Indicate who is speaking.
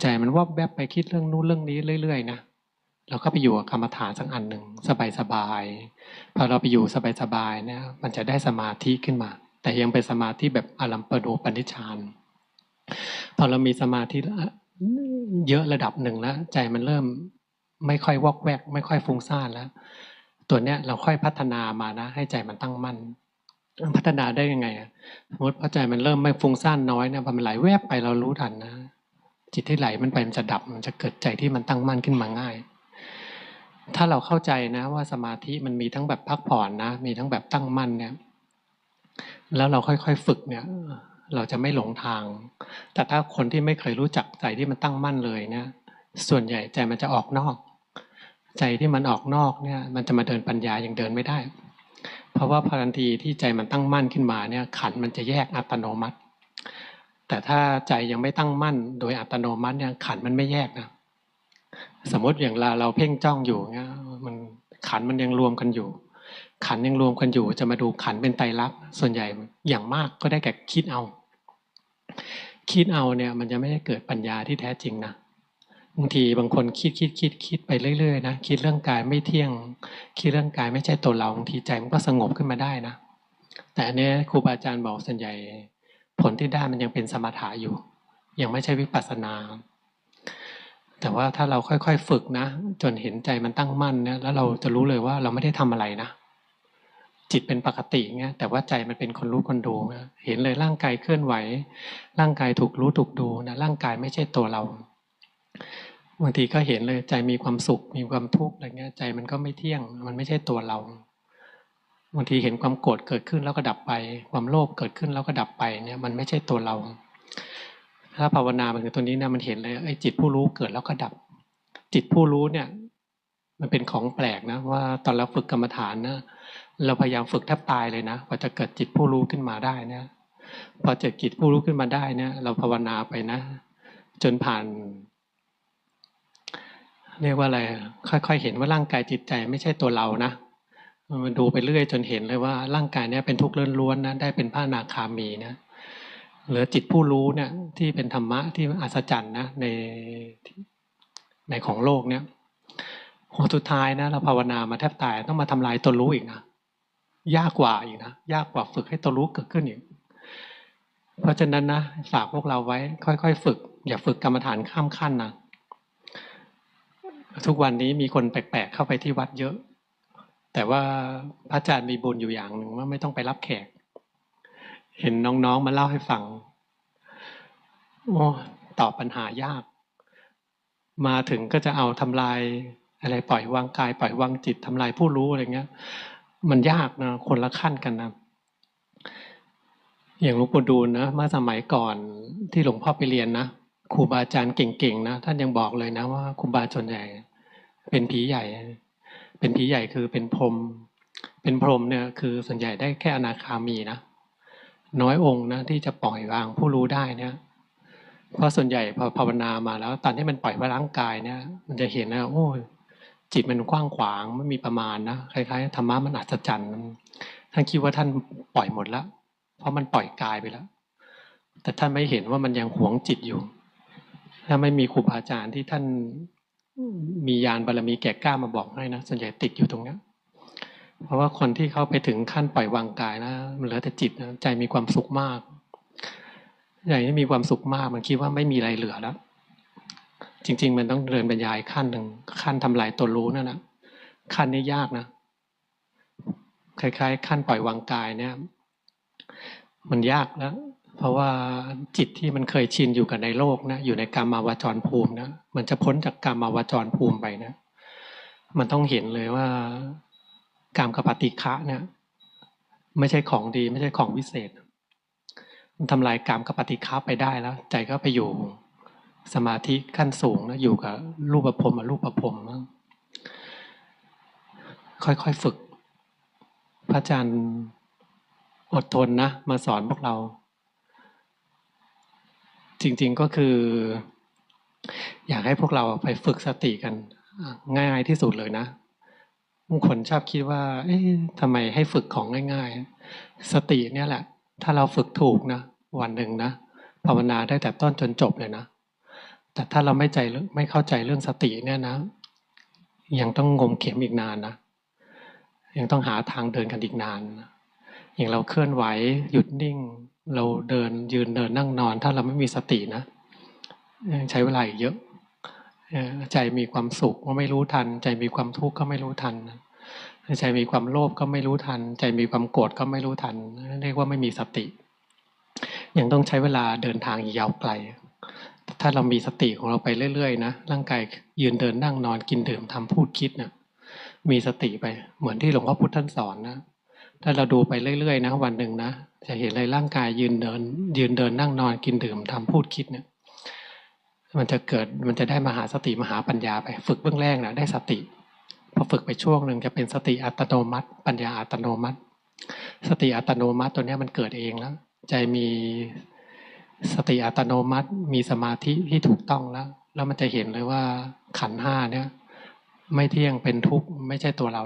Speaker 1: ใจมันวอบแวบไปคิดเรื่องนู้นเรื่องนี้เรื่อย ๆ นะเราก็ไปอยู่กับกรรมฐานสักอันหนึ่งสบายๆพอเราไปอยู่สบายๆเนี่ยมันจะได้สมาธิขึ้นมา แต่ยังเป็นสมาธิแบบอลัมปโดปนิชฌานพอเรามีสมาธิเยอะระดับหนึ่งแล้วใจมันเริ่มไม่ค่อยวอกแวก ไม่ค่อยฟุ้งซ่านแล้ว ตัวเนี้ยเราค่อยพัฒนามานะ ให้ใจมันตั้งมั่นพัฒนาได้ยังไงอะสมมติพอใจมันเริ่มไม่ฟุ้งซ่านน้อยเนี่ยพอมันไหลแวบไปเรารู้ทันนะ จิตที่ไหลมันไปมันจะดับมันจะเกิดใจที่มันตั้งมั่นขึ้นมาง่าย ถ้าเราเข้าใจนะว่าสมาธิมันมีทั้งแบบพักผ่อนนะ มีทั้งแบบตั้งมั่นเนี่ย แล้วเราค่อยๆฝึกเนี่ย เราจะไม่หลงทาง แต่ถ้าคนที่ไม่เคยรู้จักใจที่มันตั้งมั่นเลยเนี่ย ส่วนใหญ่ใจมันจะออกนอก ใจที่มันออกนอกเนี่ย มันจะมาเดินปัญญาอยังเดินไม่ได้ เพราะว่าพอทันทีที่ใจมันตั้งมั่นขึ้นมาเนี่ย ขันมันจะแยกอัตโนมัติ แต่ถ้าใจยังไม่ตั้งมั่น โดยอัตโนมัติเนี่ยขันมันไม่แยกนะ สมมติอย่างเราเราเพ่งจ้องอยู่เงี้ยมันขันมันยังรวมกันอยู่ ขันยังรวมกันอยู่ จะมาดูขันเป็นไตรลักษณ์ส่วนใหญ่อย่างมากก็ได้แก่คิดเอา คิดเอาเนี่ยมันจะไม่ได้เกิดปัญญาที่แท้จริงนะบางทีบางคนคิดคิดคิดคิดไปเรื่อยๆนะคิดเรื่องกายไม่เที่ยง คิดเรื่องกายไม่ใช่ตัวเราบางทีใจมันก็สงบขึ้นมาได้นะ แต่อันนี้ครูบาอาจารย์บอกส่วนใหญ่ ผลที่ได้มันยังเป็นสมถะอยู่ ยังไม่ใช่วิปัสสนา แต่ว่าถ้าเราค่อยๆฝึกนะ จนเห็นใจมันตั้งมั่นเนี่ยแล้วเราจะรู้เลยว่าเราไม่ได้ทำอะไรนะ จิตเป็นปกติเงี้ยแต่ว่าใจมันเป็นคนรู้คนดูเห็นเลยร่างกายเคลื่อนไหว ร่างกายถูกรู้ถูกดูนะร่างกายไม่ใช่ตัวเราบางทีก็เห็นเลยใจมีความสุขมีความทุกข์อะไรเงี้ยใจมันก็ไม่เที่ยง มันไม่ใช่ตัวเรา บางทีเห็นความโกรธเกิดขึ้นแล้วก็ดับไป ความโลภเกิดขึ้นแล้วก็ดับไปเนี่ยมันไม่ใช่ตัวเรา ถ้าภาวนามันคือตัวนี้นะมันเห็นเลยไอ้จิตผู้รู้เกิดแล้วก็ดับ จิตผู้รู้เนี่ย มันเป็นของแปลกนะว่าตอนเราฝึกกรรมฐานนะเราพยายามฝึกแทบตายเลยนะกว่าจะเกิดจิตผู้รู้ขึ้นมาได้เนี่ยพอเจอจิตผู้รู้ขึ้นมาได้เนี่ย เราภาวนาไปนะ จนผ่าน เรียกว่าอะไรค่อยๆเห็นว่าร่างกายจิตใจไม่ใช่ตัวเรานะ มันดูไปเรื่อยจนเห็นเลยว่าร่างกายเนี้ยเป็นทุกข์ล้วนๆนะได้เป็นพระนาคามีนะเหลือจิตผู้รู้เนี่ยที่เป็นธรรมะที่อัศจรรย์นะในในของโลกเนี่ยหัวสุดท้ายนะเราภาวนามาแทบตายต้องมาทำลายตัวรู้อีกนะยากกว่าอีกนะยากกว่าฝึกให้ตัวรู้เกิดขึ้นอีกเพราะฉะนั้นนะฝากพวกเราไว้ ค่อยๆ ฝึก อย่าฝึกกรรมฐานข้ามขั้นนะทุกวันนี้มีคนแปลกๆเข้าไปที่วัดเยอะ แต่ว่าพระอาจารย์มีบุญอยู่อย่างหนึ่งว่าไม่ต้องไปรับแขก เห็นน้องๆมาเล่าให้ฟังโอ้ตอบปัญหายาก มาถึงก็จะเอาทำลายอะไรปล่อยวางกาย ปล่อยวางจิตทำลายผู้รู้อะไรเงี้ย มันยากนะคนละขั้นกันนะอย่างหลวงปู่ดูลนะเมื่อสมัยก่อนที่หลวงพ่อไปเรียนนะครูบาอาจารย์เก่งๆนะท่านยังบอกเลยนะว่าครูบาส่วนใหญ่เป็นผีใหญ่ เป็นผีใหญ่คือเป็นพรม เป็นพรมเนี่ยคือส่วนใหญ่ได้แค่อนาคามีนะ น้อยองค์นะที่จะปล่อยวางผู้รู้ได้เนี่ยเพราะส่วนใหญ่พอภาวนามาแล้ว ตอนที่มันปล่อยว่าร่างกายเนี่ย มันจะเห็นนะโอ้จิตมันกว้างขวางไม่มีประมาณนะคล้ายๆธรรมะมันอัศจรรย์ท่านคิดว่าท่านปล่อยหมดแล้วเพราะมันปล่อยกายไปแล้ว แต่ท่านไม่เห็นว่ามันยังหวงจิตอยู่ ถ้าไม่มีครูบาอาจารย์ที่ท่าน มียานบารมีแก่กล้ามาบอกให้นะส่วนใหญ่ติดอยู่ตรงนี้เพราะว่าคนที่เขาไปถึงขั้นปล่อยวางกายนะมันเหลือแต่จิตนะใจมีความสุขมากใหญ่ที่มีความสุขมากมันคิดว่าไม่มีอะไรเหลือแล้ว จริง ๆ มันต้องเดินบรรยายขั้นหนึ่งขั้นทำลายตัวรู้นั่นนะขั้นนี้ยากนะคล้ายๆ ขั้นปล่อยวางกายเนี่ย มันยากแล้ว เพราะว่าจิตที่มันเคยชินอยู่กับในโลกนะอยู่ในกรรมาวจรภูมินะมันจะพ้นจากกรรมาวจรภูมิไปนะมันต้องเห็นเลยว่ากรรมกับปฏิฆะเนี่ยไม่ใช่ของดีไม่ใช่ของวิเศษ มันทำลายกรรมกับปฏิฆะไปได้แล้ว ใจก็ไปอยู่สมาธิขั้นสูงนะอยู่กับรูปภพมารูปภพค่อยๆฝึก พระอาจารย์อดทนนะ มาสอนพวกเรา จริงๆก็คือ อยากให้พวกเราไปฝึกสติกัน ง่ายที่สุดเลยนะบางคนชอบคิดว่า เอ๊ะทำไมให้ฝึกของง่าย ๆ สติเนี่ยแหละ ถ้าเราฝึกถูกนะ วันหนึ่งนะ ภาวนาได้แต่ต้นจนจบเลยนะ แต่ถ้าเราไม่ใจไม่เข้าใจเรื่องสติเนี่ยนะ ยังต้องงมเข็มอีกนานนะ ยังต้องหาทางเดินกันอีกนานนะอย่างเราเคลื่อนไหวหยุดนิ่ง เราเดินยืนเดินนั่งนอน ถ้าเราไม่มีสตินะใช้เวลาอีกเยอะใจมีความสุขก็ไม่รู้ทัน ใจมีความทุกข์ก็ไม่รู้ทัน ใจมีความโลภก็ไม่รู้ทัน ใจมีความโกรธก็ไม่รู้ทัน เรียกว่าไม่มีสติ ยังต้องใช้เวลาเดินทางยาวไกล ถ้าเรามีสติของเราไปเรื่อยๆนะร่างกายยืนเดินนั่งนอนกินดื่มทำพูดคิดเนะมีสติไปเหมือนที่หลวงพ่อพุธท่านสอนนะ ถ้าเราดูไปเรื่อยๆนะวันหนึ่งนะจะเห็นเลยร่างกายยืนเดิน ยืนเดินนั่งนอนกินดื่มทำพูดคิดเนี่ย มันจะเกิดมันจะได้มหาสติมหาปัญญาไป ฝึกเบื้องแรกนะได้สติพอฝึกไปช่วงหนึ่งจะเป็นสติอัตโนมัติ ปัญญาอัตโนมัติ สติอัตโนมัติตัวนี้มันเกิดเองแล้วใจมีสติอัตโนมัติ มีสมาธิที่ถูกต้องแล้ว แล้วมันจะเห็นเลยว่าขันห้าเนี่ย ไม่เที่ยงเป็นทุกข์ไม่ใช่ตัวเรา